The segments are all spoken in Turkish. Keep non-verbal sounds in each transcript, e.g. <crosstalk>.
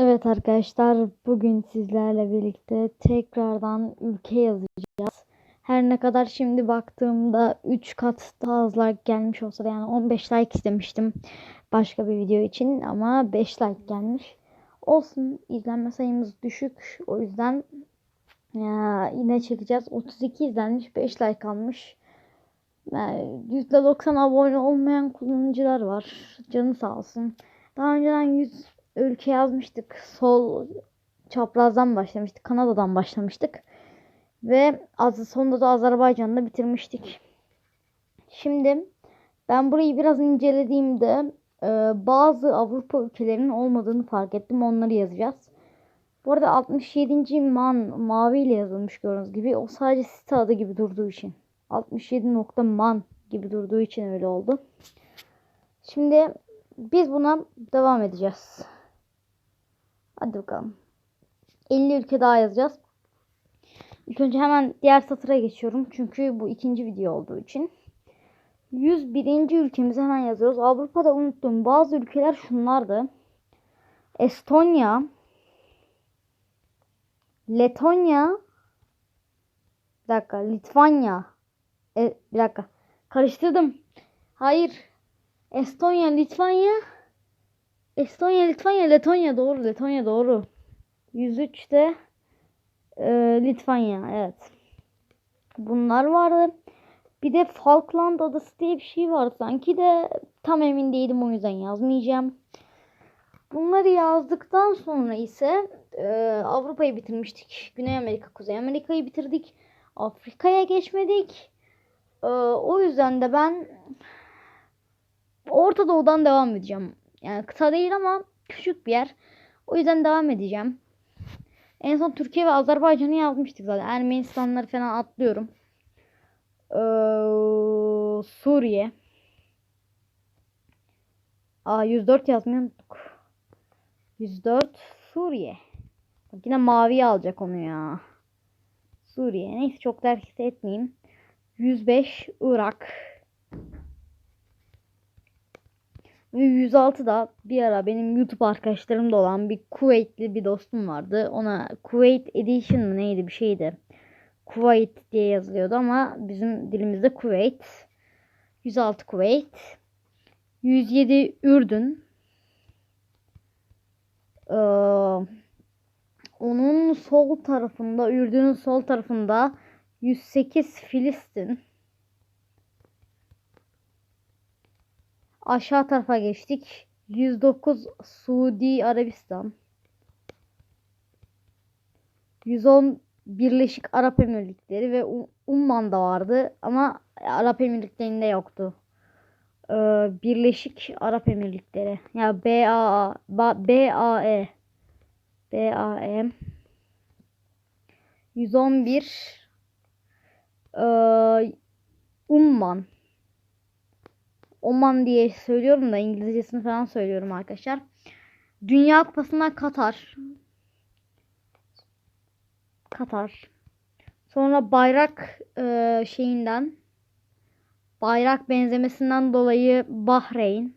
Evet arkadaşlar bugün sizlerle birlikte tekrardan ülke yazacağız. Her ne kadar şimdi baktığımda 3 kat daha az like gelmiş olsa da yani 15 like istemiştim başka bir video için ama 5 like gelmiş. Olsun izlenme sayımız düşük o yüzden ya, yine çekeceğiz. 32 izlenmiş 5 like almış. Yani %90 abone olmayan kullanıcılar var. Canı sağ olsun. Daha önceden 100 ülke yazmıştık. Sol çaprazdan başlamıştık. Kanada'dan başlamıştık. Ve az sonunda da Azerbaycan'da bitirmiştik. Şimdi ben burayı biraz incelediğimde e, bazı Avrupa ülkelerinin olmadığını fark ettim. Onları yazacağız. Bu arada 67. man mavi ile yazılmış gördüğünüz gibi. O sadece site adı gibi durduğu için. 67 nokta man gibi durduğu için öyle oldu. Şimdi biz buna devam edeceğiz. Hadi bakalım. 50 ülke daha yazacağız. İlk önce hemen diğer satıra geçiyorum. Çünkü bu ikinci video olduğu için. 101. ülkemizi hemen yazıyoruz. Avrupa'da unuttum. Bazı ülkeler şunlardı. Estonya, Letonya, bir dakika, Litvanya, e, bir dakika, karıştırdım. Hayır, Estonya, Litvanya, Estonya, Litvanya, Letonya doğru. Letonya doğru. 103'te e, Litvanya evet. Bunlar vardı. Bir de Falkland Adası diye bir şey vardı sanki de tam emin değilim o yüzden yazmayacağım. Bunları yazdıktan sonra ise e, Avrupa'yı bitirmiştik. Güney Amerika, Kuzey Amerika'yı bitirdik. Afrika'ya geçmedik. E, o yüzden de ben Orta Doğu'dan devam edeceğim. Yani kısa değil ama küçük bir yer. O yüzden devam edeceğim. En son Türkiye ve Azerbaycan'ı yazmıştık zaten. Ermenistanları falan atlıyorum. Ee, Suriye. Aa 104 yazmayı unuttuk. 104 Suriye. Bak yine mavi alacak onu ya. Suriye. Neyse çok dert etmeyeyim. 105 Irak. Ve 106'da bir ara benim YouTube arkadaşlarımda olan bir Kuveytli bir dostum vardı. Ona Kuveyt Edition mı neydi bir şeydi. Kuveyt diye yazılıyordu ama bizim dilimizde Kuveyt. 106 Kuveyt. 107 Ürdün. Ee, onun sol tarafında, Ürdün'ün sol tarafında 108 Filistin. Aşağı tarafa geçtik. 109 Suudi Arabistan. 110 Birleşik Arap Emirlikleri ve Umman da vardı ama Arap Emirlikleri'nde yoktu. Ee, Birleşik Arap Emirlikleri. Ya BAA, BAE. BAE. 111 ee, Umman. Oman diye söylüyorum da İngilizcesini falan söylüyorum arkadaşlar. Dünya Kupası'ndan Katar. Katar. Sonra bayrak e, şeyinden bayrak benzemesinden dolayı Bahreyn.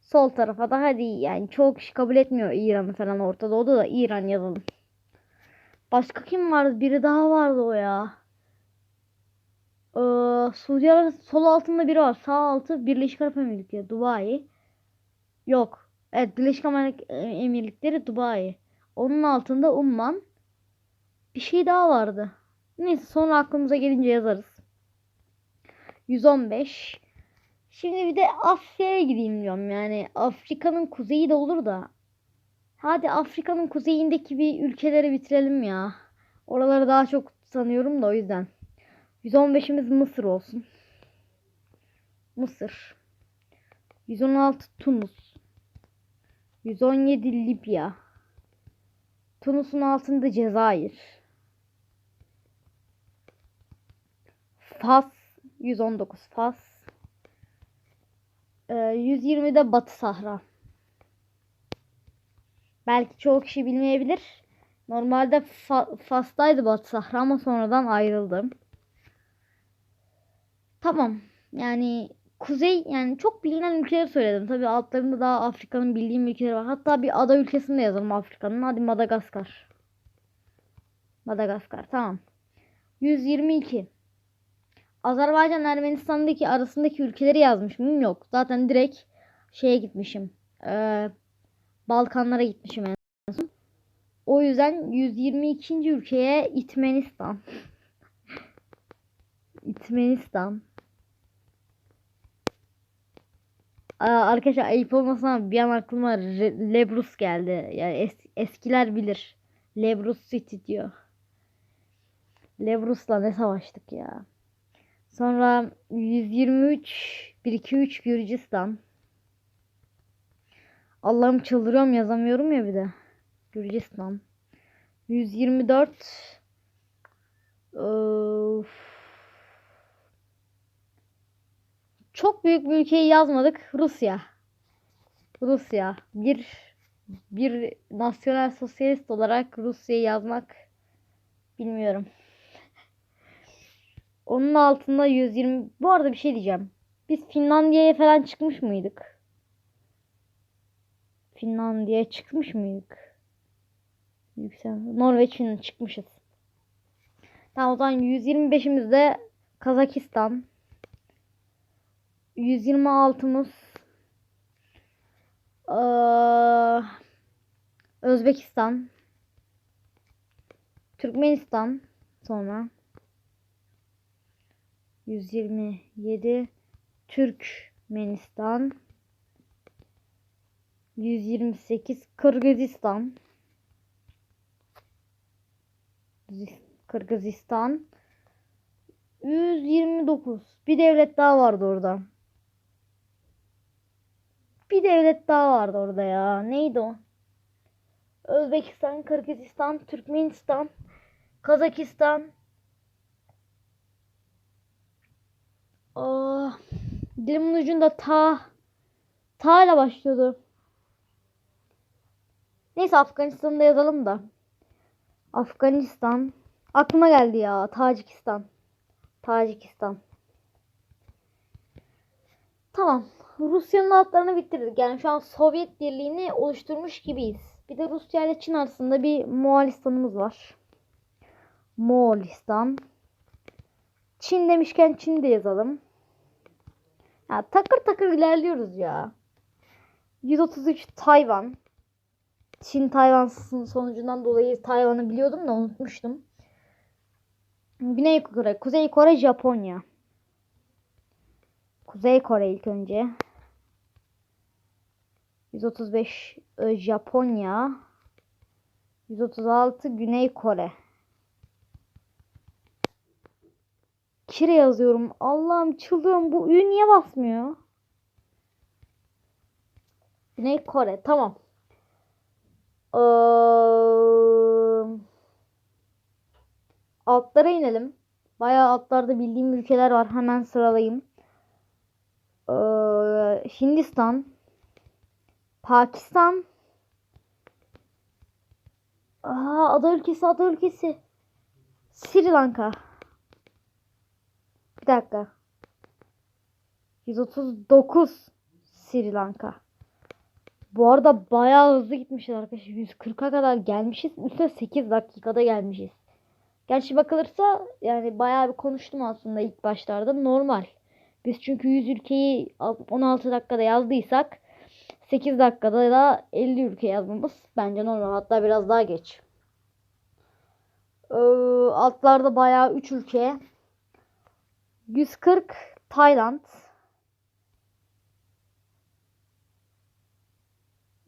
Sol tarafa da hadi yani çok kişi kabul etmiyor İran'ı falan Orta Doğu'da da İran yazalım. Başka kim vardı? Biri daha vardı o ya. Ee, Suudi Arabistan sol altında biri var. Sağ altı Birleşik Arap Emirlikleri. Dubai. Yok. Evet Birleşik Arap Emirlikleri Dubai. Onun altında Umman. Bir şey daha vardı. Neyse sonra aklımıza gelince yazarız. 115. Şimdi bir de Asya'ya gideyim diyorum. Yani Afrika'nın kuzeyi de olur da. Hadi Afrika'nın kuzeyindeki bir ülkeleri bitirelim ya. Oraları daha çok sanıyorum da o yüzden. 115'imiz Mısır olsun. Mısır. 116 Tunus. 117 Libya. Tunus'un altında Cezayir. Fas 119 Fas. Ee, 120'de Batı Sahra. Belki çoğu kişi bilmeyebilir. Normalde Fa Fas'taydı Batı Sahra ama sonradan ayrıldım. Tamam. Yani kuzey yani çok bilinen ülkeleri söyledim. Tabii altlarında daha Afrika'nın bildiğim ülkeleri var. Hatta bir ada ülkesini de yazalım Afrika'nın. Hadi Madagaskar. Madagaskar tamam. 122. Azerbaycan Ermenistan'daki arasındaki ülkeleri yazmış mıyım? Yok. Zaten direkt şeye gitmişim. Ee, Balkanlara gitmişim en son. O yüzden 122. ülkeye İtmenistan. <laughs> İtmenistan. Aa, arkadaşlar ayıp olmasın ama bir an aklıma Lebrus geldi. Yani es- eskiler bilir. Lebrus City diyor. Lebrus'la ne savaştık ya. Sonra 123 123 Gürcistan. Allah'ım çıldırıyorum yazamıyorum ya bir de. Gürcistan. 124 Of. Çok büyük bir ülkeyi yazmadık. Rusya. Rusya. Bir bir nasyonel sosyalist olarak Rusya'yı yazmak bilmiyorum. Onun altında 120. Bu arada bir şey diyeceğim. Biz Finlandiya'ya falan çıkmış mıydık? Finlandiya'ya çıkmış mıydık? Yüksel. Norveç'in çıkmışız. Tamam o zaman 125'imizde Kazakistan. 126'mız eee, Özbekistan. Türkmenistan sonra 127 Türkmenistan 128 Kırgızistan Kırgızistan 129 bir devlet daha vardı orada. Bir devlet daha vardı orada ya. Neydi o? Özbekistan, Kırgızistan, Türkmenistan, Kazakistan. Aa, dilimin ucunda ta ta ile başlıyordu. Neyse Afganistan'ı da yazalım da. Afganistan. Aklıma geldi ya. Tacikistan. Tacikistan. Tamam. Rusya'nın altlarını bitirdik. Yani şu an Sovyet Birliği'ni oluşturmuş gibiyiz. Bir de Rusya ile Çin arasında bir Moğolistan'ımız var. Moğolistan. Çin demişken Çin de yazalım. Ya takır takır ilerliyoruz ya. 133 Tayvan. Çin Tayvan sonucundan dolayı Tayvan'ı biliyordum da unutmuştum. Güney Kore, Kuzey Kore, Japonya. Kuzey Kore ilk önce. 135 e, Japonya. 136 Güney Kore. Kire yazıyorum. Allah'ım çıldırıyorum. Bu ü niye basmıyor? Güney Kore. Tamam. Ee, altlara inelim. Bayağı altlarda bildiğim ülkeler var. Hemen sıralayayım. Ee, Hindistan. Pakistan. Aa, ada ülkesi, ada ülkesi. Sri Lanka. Bir dakika. 139 Sri Lanka. Bu arada bayağı hızlı gitmişiz arkadaşlar. 140'a kadar gelmişiz. Üstüne 8 dakikada gelmişiz. Gerçi bakılırsa yani bayağı bir konuştum aslında ilk başlarda. Normal. Biz çünkü 100 ülkeyi 16 dakikada yazdıysak 8 dakikada da 50 ülke yazmamız bence normal. Hatta biraz daha geç. Ee, altlarda bayağı 3 ülke. 140 Tayland.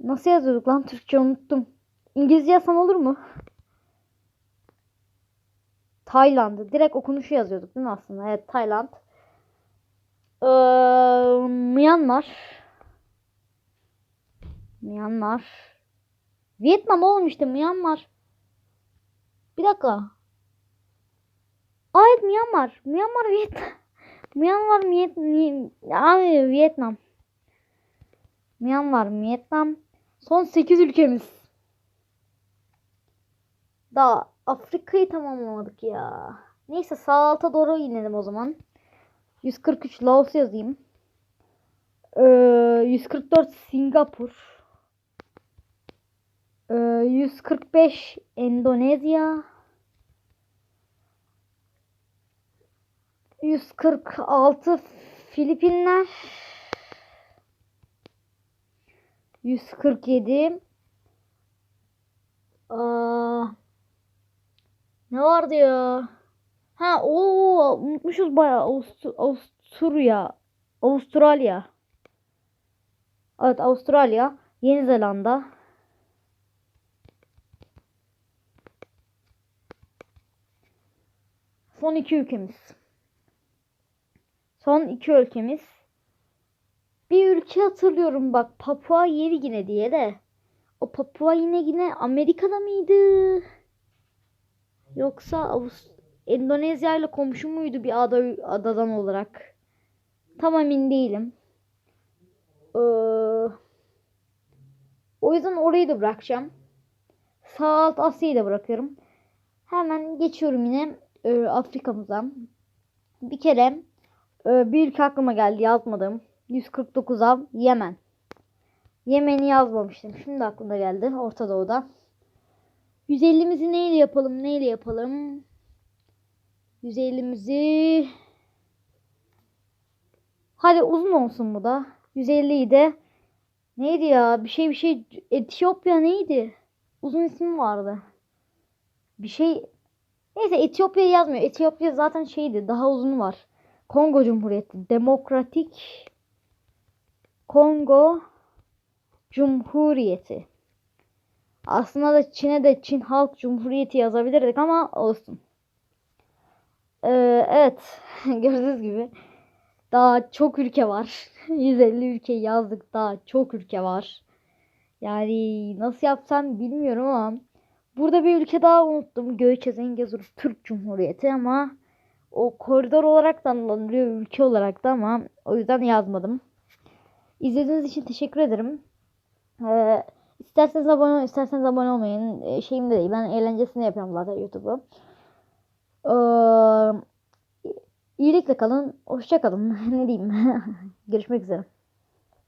Nasıl yazıyorduk lan? Türkçe unuttum. İngilizce yazsam olur mu? Tayland'ı. Direkt okunuşu yazıyorduk değil mi aslında? Evet Tayland. Ee, Myanmar. Myanmar. Vietnam oğlum işte Myanmar. Bir dakika. Aa evet Myanmar. Myanmar Vietnam. <laughs> Myanmar Vietnam. Abi Vietnam. Myanmar Vietnam. Son 8 ülkemiz. Daha Afrika'yı tamamlamadık ya. Neyse sağ alta doğru inelim o zaman. 143 Laos yazayım. Ee, 144 Singapur. Ee, 145 Endonezya. 146 Filipinler. 147 Aa, ne vardı ya? Ha o unutmuşuz bayağı Avust- Avusturya Avustralya. Evet Avustralya, Yeni Zelanda. Son iki ülkemiz. Son iki ülkemiz. Bir ülke hatırlıyorum bak Papua Yeni Gine diye de. O Papua Yeni Gine Amerika'da mıydı? Yoksa Avust Endonezya ile komşu muydu bir ada adadan olarak? Tam emin değilim. Ee, o yüzden orayı da bırakacağım. Sağ alt Asya'yı da bırakıyorum. Hemen geçiyorum yine e, Afrika'mıza. Bir kere e, bir ülke aklıma geldi yazmadım. 149'a Yemen. Yemen'i yazmamıştım. Şimdi aklıma geldi. Orta Doğu'da. 150'mizi neyle yapalım? Neyle yapalım? 150'mizi Hadi uzun olsun bu da. 150'yi de neydi ya? Bir şey bir şey Etiyopya neydi? Uzun ismi vardı. Bir şey Neyse Etiyopya yazmıyor. Etiyopya zaten şeydi. Daha uzun var. Kongo Cumhuriyeti. Demokratik Kongo Cumhuriyeti. Aslında da Çin'e de Çin Halk Cumhuriyeti yazabilirdik ama olsun. Ee, evet. <laughs> Gördüğünüz gibi daha çok ülke var. <laughs> 150 ülke yazdık. Daha çok ülke var. Yani nasıl yapsam bilmiyorum ama burada bir ülke daha unuttum. Göçe Zengezur Türk Cumhuriyeti ama o koridor olarak da anılıyor ülke olarak da ama o yüzden yazmadım. İzlediğiniz için teşekkür ederim. Ee, isterseniz abone olun, isterseniz abone olmayın. Ee, şeyim de değil. Ben eğlencesini yapıyorum zaten YouTube'u. Ee, iyilikle kalın. Hoşça kalın. <laughs> ne diyeyim. Görüşmek üzere.